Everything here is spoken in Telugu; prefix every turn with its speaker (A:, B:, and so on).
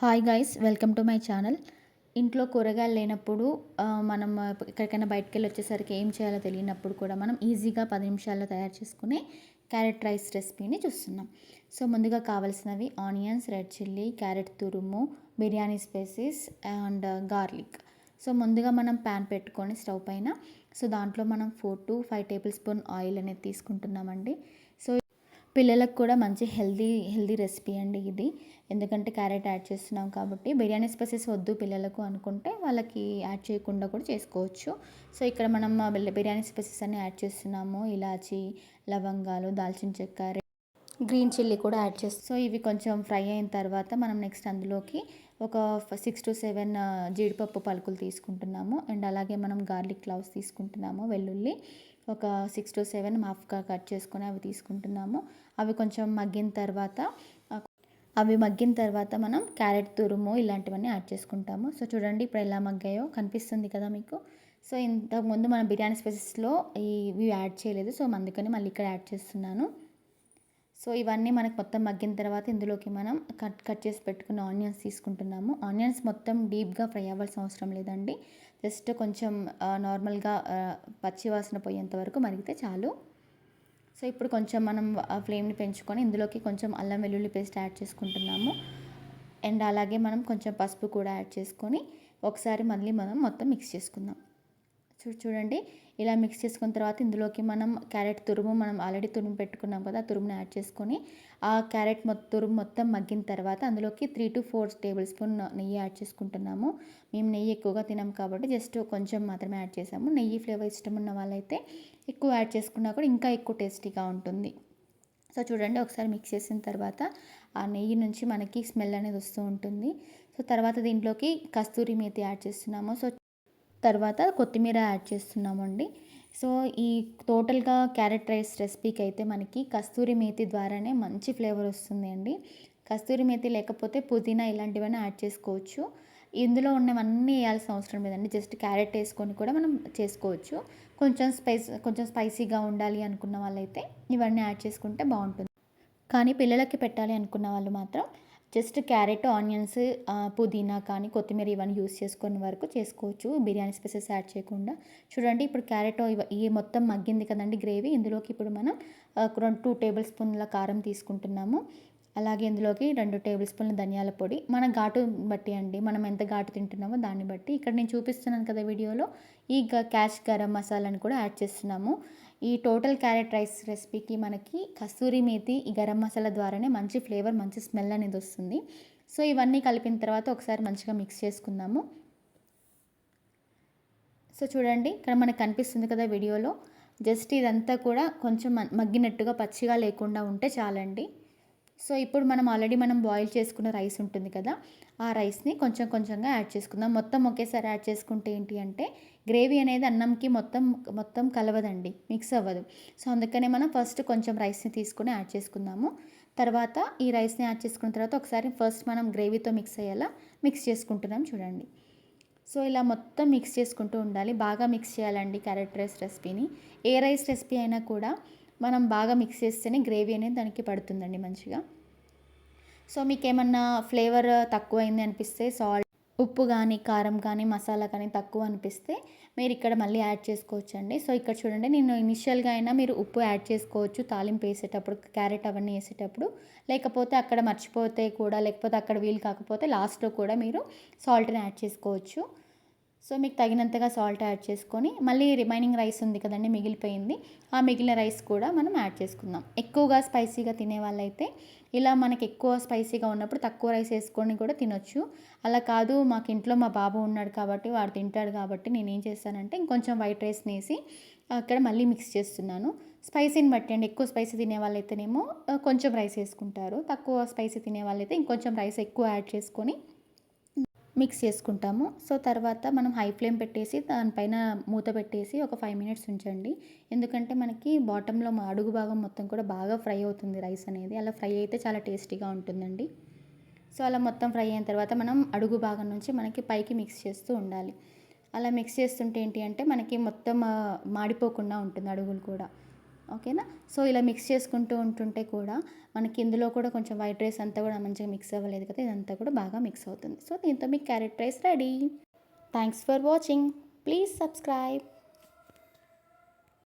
A: Hi guys welcome to my channel. ఇంట్లో కూరగాయలు లేనప్పుడు మనం ఎక్కడికైనా బయటకు వెళ్ళి వచ్చేసరికి ఏం చేయాలో తెలియనప్పుడు కూడా మనం ఈజీగా పది నిమిషాల్లో తయారు చేసుకునే క్యారెట్ రైస్ రెసిపీని చూస్తున్నాం. సో ముందుగా కావాల్సినవి ఆనియన్స్ రెడ్ చిల్లీ క్యారెట్ తురుము biryani spices and garlic. So ముందుగా మనం ప్యాన్ పెట్టుకొని స్టవ్ పైన సో దాంట్లో మనం four to five tablespoon oil అనేది తీసుకుంటున్నామండి. పిల్లలకు కూడా మంచి హెల్దీ హెల్దీ రెసిపీ అండి ఇది. ఎందుకంటే క్యారెట్ యాడ్ చేస్తున్నాం కాబట్టి బిర్యానీ స్పైసెస్ వద్దు పిల్లలకు అనుకుంటే వాళ్ళకి యాడ్ చేయకుండా కూడా చేసుకోవచ్చు. సో ఇక్కడ మనం బిర్యానీ స్పైసెస్ అన్ని యాడ్ చేస్తున్నాము. ఇలాచి లవంగాలు దాల్చిన చెక్క గ్రీన్ చిల్లీ కూడా యాడ్ చేస్తాం సో ఇవి కొంచెం ఫ్రై అయిన తర్వాత మనం నెక్స్ట్ అందులోకి ఒక సిక్స్ టు సెవెన్ జీడిపప్పు పలుకులు తీసుకుంటున్నాము. అండ్ అలాగే మనం గార్లిక్ క్లవ్స్ తీసుకుంటున్నాము వెల్లుల్లి. ఒక సిక్స్ టు సెవెన్ హాఫ్గా కట్ చేసుకొని అవి తీసుకుంటున్నాము. అవి కొంచెం మగ్గిన తర్వాత అవి మగ్గిన తర్వాత మనం క్యారెట్ తురుము ఇలాంటివన్నీ యాడ్ చేసుకుంటాము. సో చూడండి ఇప్పుడు ఎలా మగ్గాయో కనిపిస్తుంది కదా మీకు. సో ఇంతకుముందు మనం బిర్యానీ స్పైసెస్లో ఇవి యాడ్ చేయలేదు. సో అందుకని మళ్ళీ ఇక్కడ యాడ్ చేస్తున్నాను. సో ఇవన్నీ మనకు మొత్తం మగ్గిన తర్వాత ఇందులోకి మనం కట్ కట్ చేసి పెట్టుకున్న ఆనియన్స్ తీసుకుంటున్నాము. ఆనియన్స్ మొత్తం డీప్గా ఫ్రై అవ్వాల్సిన అవసరం లేదండి. జస్ట్ కొంచెం నార్మల్గా పచ్చివాసన పచ్చి వాసన పోయేంత వరకు మరిగితే చాలు. సో ఇప్పుడు కొంచెం మనం ఆ ఫ్లేమ్ని పెంచుకొని ఇందులోకి కొంచెం అల్లం వెల్లుల్లి పేస్ట్ యాడ్ చేసుకుంటున్నాము. అండ్ అలాగే మనం కొంచెం పసుపు కూడా యాడ్ చేసుకొని ఒకసారి మళ్ళీ మనం మొత్తం మిక్స్ చేసుకుందాం. చూడండి. ఇలా మిక్స్ చేసుకున్న తర్వాత ఇందులోకి మనం క్యారెట్ తురుము మనం ఆల్రెడీ తురుము పెట్టుకున్నాం కదా తురుముని యాడ్ చేసుకొని ఆ క్యారెట్ మొత్తం తురుము మొత్తం మగ్గిన తర్వాత అందులోకి three to four tablespoon నెయ్యి యాడ్ చేసుకుంటున్నాము. మేము నెయ్యి ఎక్కువగా తినాం కాబట్టి జస్ట్ కొంచెం మాత్రమే యాడ్ చేసాము. నెయ్యి ఫ్లేవర్ ఇష్టం ఉన్న వాళ్ళైతే ఎక్కువ యాడ్ చేసుకున్నా కూడా ఇంకా ఎక్కువ టేస్టీగా ఉంటుంది. సో చూడండి ఒకసారి మిక్స్ చేసిన తర్వాత ఆ నెయ్యి నుంచి మనకి స్మెల్ అనేది వస్తూ ఉంటుంది. సో తర్వాత దీంట్లోకి కస్తూరి మేతి యాడ్ చేస్తున్నాము. సో తర్వాత కొత్తిమీర యాడ్ చేస్తున్నామండి. సో ఈ టోటల్గా క్యారెట్ రైస్ రెసిపీకి అయితే మనకి కస్తూరి మేతి ద్వారానే మంచి ఫ్లేవర్ వస్తుంది అండి కస్తూరి మేతి లేకపోతే పుదీనా ఇలాంటివన్నీ యాడ్ చేసుకోవచ్చు. ఇందులో ఉన్నవన్నీ వేయాల్సిన అవసరం లేదండి. జస్ట్ క్యారెట్ వేసుకొని కూడా మనం చేసుకోవచ్చు. కొంచెం స్పైస్ కొంచెం స్పైసీగా ఉండాలి అనుకున్న వాళ్ళైతే ఇవన్నీ యాడ్ చేసుకుంటే బాగుంటుంది. కానీ పిల్లలకి పెట్టాలి అనుకున్న వాళ్ళు మాత్రం జస్ట్ క్యారెట్ ఆనియన్స్ పుదీనా కానీ కొత్తిమీర ఇవన్నీ యూస్ చేసుకునే వరకు చేసుకోవచ్చు. బిర్యానీ స్పైసెస్ యాడ్ చేయకుండా. చూడండి ఇప్పుడు క్యారెట్ ఈ మొత్తం మగ్గింది కదండి గ్రేవీ. ఇందులోకి ఇప్పుడు మనం రెండు టూ టేబుల్ స్పూన్ల కారం తీసుకుంటున్నాము. అలాగే ఇందులోకి రెండు టేబుల్ స్పూన్ల ధనియాల పొడి. మన ఘాటు బట్టి అండి మనం ఎంత ఘాటు తింటున్నామో దాన్ని బట్టి. ఇక్కడ నేను చూపిస్తున్నాను కదా వీడియోలో ఈ క్యాష్ గరం మసాలాని కూడా యాడ్ చేస్తున్నాము. ఈ టోటల్ క్యారెట్ రైస్ రెసిపీకి మనకి కస్తూరి మేతి ఈ గరం మసాలా ద్వారానే మంచి ఫ్లేవర్ మంచి స్మెల్ అనేది వస్తుంది. సో ఇవన్నీ కలిపిన తర్వాత ఒకసారి మంచిగా మిక్స్ చేసుకుందాము. సో చూడండి ఇక్కడ మనకు కనిపిస్తుంది కదా వీడియోలో. జస్ట్ ఇదంతా కూడా కొంచెం మగ్గినట్టుగా పచ్చిగా లేకుండా ఉంటే చాలండి. సో ఇప్పుడు మనం ఆల్రెడీ మనం బాయిల్ చేసుకున్న రైస్ ఉంటుంది కదా ఆ రైస్ని కొంచెం కొంచెంగా యాడ్ చేసుకుందాం. మొత్తం ఒకేసారి యాడ్ చేసుకుంటే ఏంటి అంటే గ్రేవీ అనేది అన్నంకి మొత్తం మొత్తం కలవదండి మిక్స్ అవ్వదు. సో అందుకనే మనం ఫస్ట్ కొంచెం రైస్ని తీసుకుని యాడ్ చేసుకుందాము. తర్వాత ఈ రైస్ని యాడ్ చేసుకున్న తర్వాత ఒకసారి ఫస్ట్ మనం గ్రేవీతో మిక్స్ అయ్యేలా మిక్స్ చేసుకుంటున్నాం చూడండి. సో ఇలా మొత్తం మిక్స్ చేసుకుంటూ ఉండాలి. బాగా మిక్స్ చేయాలండి క్యారెట్ రైస్ రెసిపీని. ఏ రైస్ రెసిపీ అయినా కూడా మనం బాగా మిక్స్ చేస్తేనే గ్రేవీ అనేది దానికి పడుతుందండి మంచిగా. సో మీకు ఏమన్నా ఫ్లేవర్ తక్కువైంది అనిపిస్తే సాల్ట్ ఉప్పు కానీ కారం కానీ మసాలా కానీ తక్కువ అనిపిస్తే మీరు ఇక్కడ మళ్ళీ యాడ్ చేసుకోవచ్చు అండి సో ఇక్కడ చూడండి నేను ఇనిషియల్గా అయినా మీరు ఉప్పు యాడ్ చేసుకోవచ్చు. తాలింపు వేసేటప్పుడు క్యారెట్ అవన్నీ వేసేటప్పుడు. లేకపోతే అక్కడ మర్చిపోతే కూడా లేకపోతే అక్కడ వీలు కాకపోతే లాస్ట్లో కూడా మీరు సాల్ట్ని యాడ్ చేసుకోవచ్చు. సో మీకు తగినంతగా సాల్ట్ యాడ్ చేసుకొని మళ్ళీ రిమైనింగ్ రైస్ ఉంది కదండి మిగిలిపోయింది. ఆ మిగిలిన రైస్ కూడా మనం యాడ్ చేసుకుందాం. ఎక్కువగా స్పైసీగా తినే వాళ్ళైతే ఇలా మనకి ఎక్కువ స్పైసీగా ఉన్నప్పుడు తక్కువ రైస్ వేసుకొని కూడా తినొచ్చు. అలా కాదు మాకు ఇంట్లో మా బాబు ఉన్నాడు కాబట్టి వాడు తింటాడు కాబట్టి నేను ఏం చేస్తానంటే ఇంకొంచెం వైట్ రైస్ని వేసి అక్కడ మళ్ళీ మిక్స్ చేస్తున్నాను. స్పైసీని బట్టి అండి ఎక్కువ స్పైసీ తినే వాళ్ళైతేనేమో కొంచెం రైస్ వేసుకుంటారు. తక్కువ స్పైసీ తినే వాళ్ళైతే ఇంకొంచెం రైస్ ఎక్కువ యాడ్ చేసుకొని మిక్స్ చేసుకుంటాము. సో తర్వాత మనం హై ఫ్లేమ్ పెట్టేసి దానిపైన మూత పెట్టేసి ఒక ఫైవ్ మినిట్స్ ఉంచండి. ఎందుకంటే మనకి బాటంలో మా అడుగు భాగం మొత్తం కూడా బాగా ఫ్రై అవుతుంది రైస్ అనేది. అలా ఫ్రై అయితే చాలా టేస్టీగా ఉంటుందండి. సో అలా మొత్తం ఫ్రై అయిన తర్వాత మనం అడుగు భాగం నుంచి మనకి పైకి మిక్స్ చేస్తూ ఉండాలి. అలా మిక్స్ చేస్తుంటే ఏంటి అంటే మనకి మొత్తం మాడిపోకుండా ఉంటుంది అడుగులు కూడా. ఓకేనా? సో ఇలా మిక్స్ చేసుకుంటూ ఉంటుంటే కూడా మనకి ఇందులో కూడా కొంచెం వైట్ రైస్ అంతా కూడా మంచిగా మిక్స్ అవ్వలేదు కదా? ఇదంతా కూడా బాగా మిక్స్ అవుతుంది. సో దీంతో మీకు carrot rice ready. Thanks for watching please subscribe